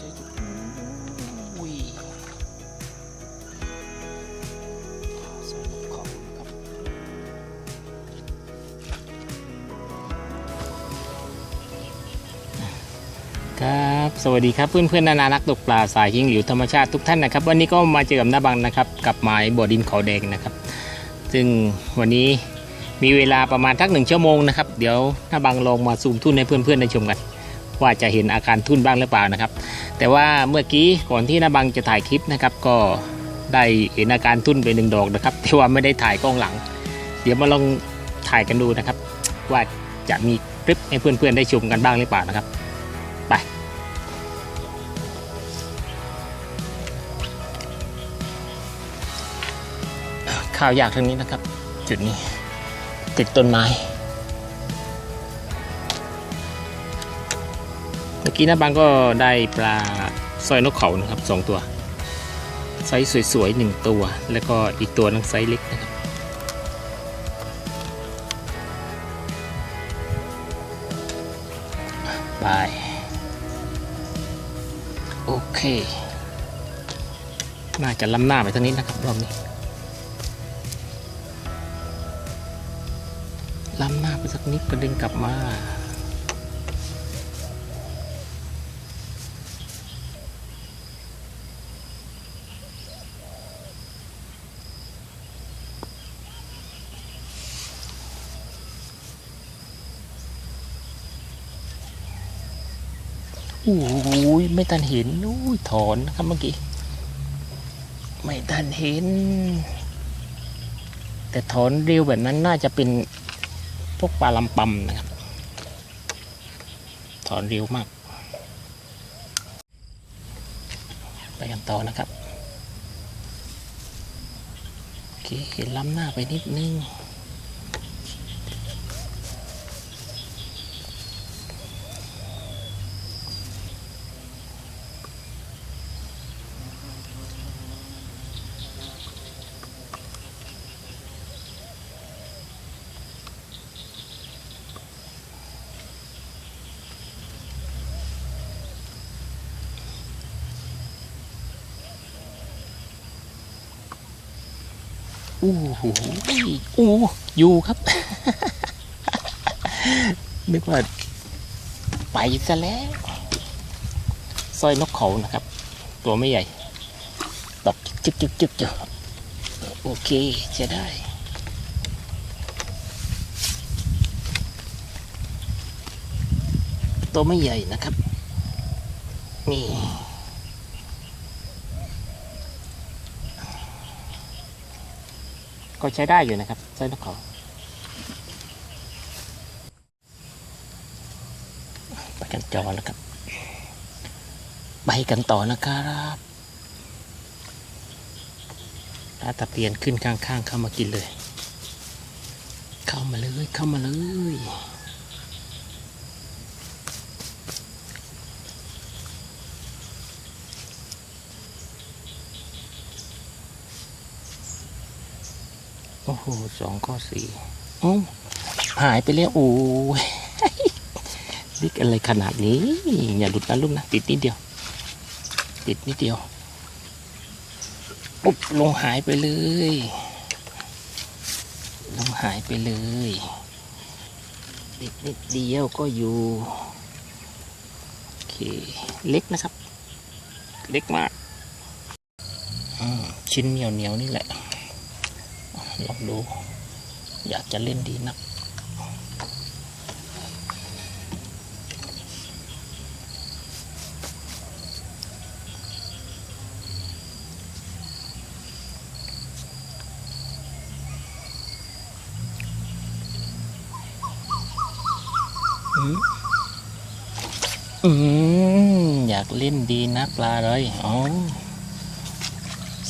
ใช้สวยใช้สวยอุ้ยใส่นกเขานะครับครับ สวัสดีครับเพื่อนเพื่อนๆนานานักตกปลาสายยิงหลิวธรรมชาติทุกท่านนะครับ วันนี้ก็มาเจอกับหน้าบังนะครับ กับหมายบ่อดินเขาแดงนะครับ ซึ่งวันนี้มีเวลาประมาณทักหนึ่งชั่วโมงนะครับ เดี๋ยวหน้าบังลองมาซูมทุ่นให้เพื่อนๆได้ชมกัน ว่าจะเห็นอาการทุ่นบ้างหรือเปล่านะครับ แต่ว่าเมื่อกี้ก่อนที่น้าบังจะถ่ายคลิปนะครับ ก็ได้เห็นอาการทุ่นไปหนึ่งดอกนะครับแต่ว่าไม่ได้ถ่ายกล้องหลัง เดี๋ยวมาลองถ่ายกันดูนะครับ ว่าจะมีคลิปให้เพื่อนๆได้ชมกันบ้างหรือเปล่านะครับไปข้าวยากทางนี้นะครับ จุดนี้ติดต้นไม้ เมื่อกี้นะบางก็ได้ปลาสร้อยนกเขานะครับสองตัว ไซส์สวยๆหนึ่งตัว แล้วก็อีกตัวนึงไซส์เล็กนะครับไปโอเค น่าจะล้ำหน้าไปทางนี้นะครับรอบนี้ล้ำหน้าไปสักนิดก็ดึงกลับมา โอ้ยไม่ทันเห็นนู้ยถอนนะครับเมื่อกี้ ไม่ทันเห็น แต่ถอนเร็วแบบนั้นน่าจะเป็นพวกปลาลำปำนะครับ ถอนเร็วมาก ไปกันต่อนะครับโอเคเห็นล้ำหน้าไปนิดนึง อู้หูอู้อยู่ครับ นึกว่าไปซะแล้วสร้อยนกเขานะครับ ตัวไม่ใหญ่ตบจึกจึกจึกจึกโอเคใช้ได้ตัวไม่ใหญ่นะครับ นี่ ก็ใช้ได้อยู่นะครับสร้อยนกเขาไปกันจอแล้วครับไปกันต่อนะครับถ้าตะเพียนขึ้นข้างๆเข้ามากินเลย เข้ามาเลยเข้ามาเลย อ้โหสองข้อสี่อ้าหายไปแล้วโอ้ยลิกอะไรขนาดนี้ อย่าหลุดนะลูกนะ ติดนิดเดียว ติดนิดเดียวปุ๊บลงหายไปเลย ลงหายไปเลย ติดนิดเดียวก็อยู่ โอเค เล็กนะครับ เล็กมากอืมชิ้นเหนียวเหนียวๆนี่แหละ ลองดู อยากจะเล่นดีนัก อืมอืมอยากเล่นดีนะปลาเลยอ๋อ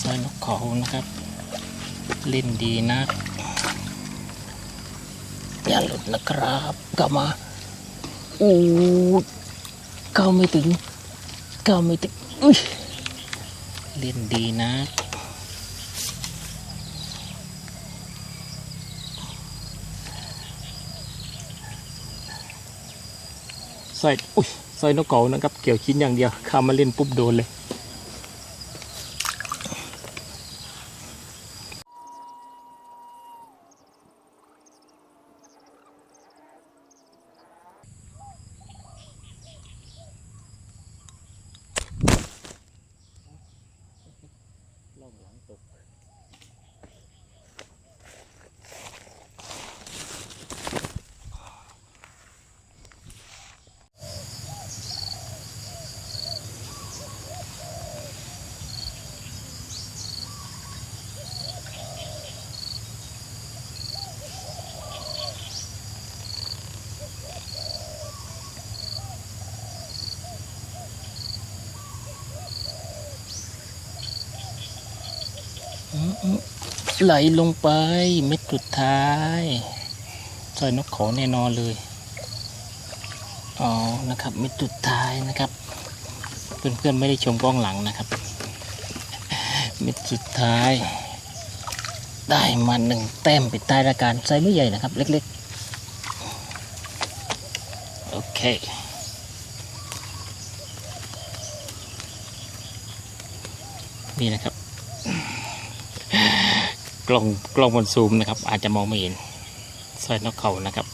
สร้อยนกเขานะครับ เล่นดีนะอย่าหลุดนะครับกลับมาอู้ก้าไม่ถึงก้าไม่ถึงอุ้ยเล่นดีนะใส่อุ้ยซอยนกเขานะครับ เกี่ยวชิ้นอย่างเดียวข้ามาเล่นปุ๊บโดนเลย ไหลลงไปเม็ดสุดท้ายซอยนกเขาแน่นอนเลยอ๋อนะครับเม็ดสุดท้ายนะครับ เพื่อนๆไม่ได้ชมกล้องหลังนะครับ เม็ดสุดท้าย ได้มาหนึ่งแต้มปิดท้ายรายการไซส์ไม่ใหญ่นะครับ เล็กๆ โอเคนี่นะครับ กล้องกล้องบนซูมนะครับ อาจจะมองไม่เห็นสร้อยนกเขานะครับ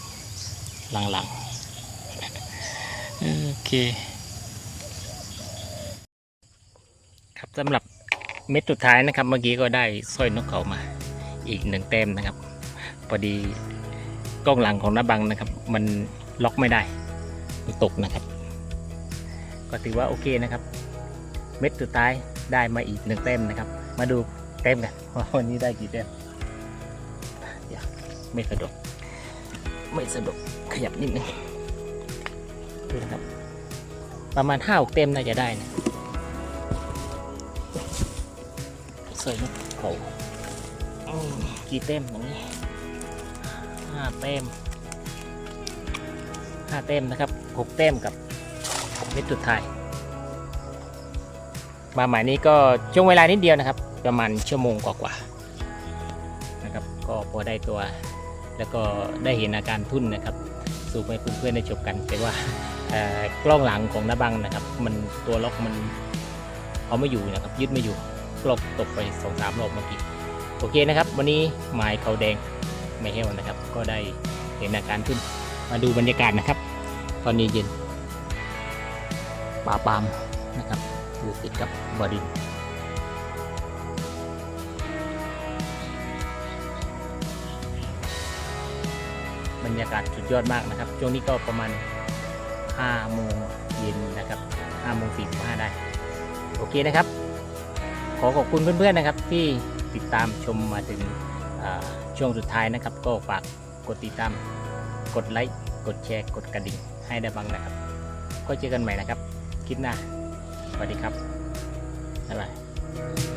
หลังๆ โอเค ครับสำหรับเม็ดสุดท้ายนะครับ เมื่อกี้ก็ได้สร้อยนกเขามา อีกหนึ่งแต้มนะครับ พอดีกล้องหลังของน้าบังนะครับ มันล็อกไม่ได้มันตกนะครับ ก็ถือว่าโอเคนะครับ เม็ดสุดท้ายได้มาอีกหนึ่งแต้มนะครับ มาดู แต้มกันวันนี้ได้กี่แต้มเดี๋ยวไม่สะดวกไม่สะดวกขยับนิดนึงดูนะครับ ประมาณห้าหกแต้มน่าจะได้นะสวยนะเขาอืมกี่แต้มตรงนี้ห้าแต้มห้าแต้มนะครับหกแต้มกับเม็ดสุดท้ายมาหมายนี้ก็ช่วงเวลานิดเดียวนะครับ ประมาณชั่วโมงกว่าๆนะครับ ก็พอได้ตัว แล้วก็ได้เห็นอาการทุ่นนะครับสู่ให้เพื่อนๆได้ชมกัน แต่ว่ากล้องหลังของนาบังนะครับ มันตัวล็อกมันเอาไม่อยู่นะครับ ยึดไม่อยู่กลอกตกไปสองสามรอบเมื่อกี้โอเคนะครับ วันนี้หมายเขาแดงไม่เฮลนะครับ ก็ได้เห็นอาการทุ่นมาดูบรรยากาศนะครับ ตอนนี้เย็นป่าปามนะครับอยู่ติดกับบอดิน บรรยากาศสุดยอดมากนะครับ ช่วงนี้ก็ประมาณ5โมงเย็นนะครับ5โมง45ได้ โอเคนะครับ ขอขอบคุณเพื่อนๆนะครับ ที่ติดตามชมมาถึงช่วงสุดท้ายนะครับ ก็ฝากกดติดตาม กดไลค์ กดแชร์ กดกระดิ่งให้ได้บ้างนะครับ ก็เจอกันใหม่นะครับ คลิปหน้า สวัสดีครับบ๊ายบาย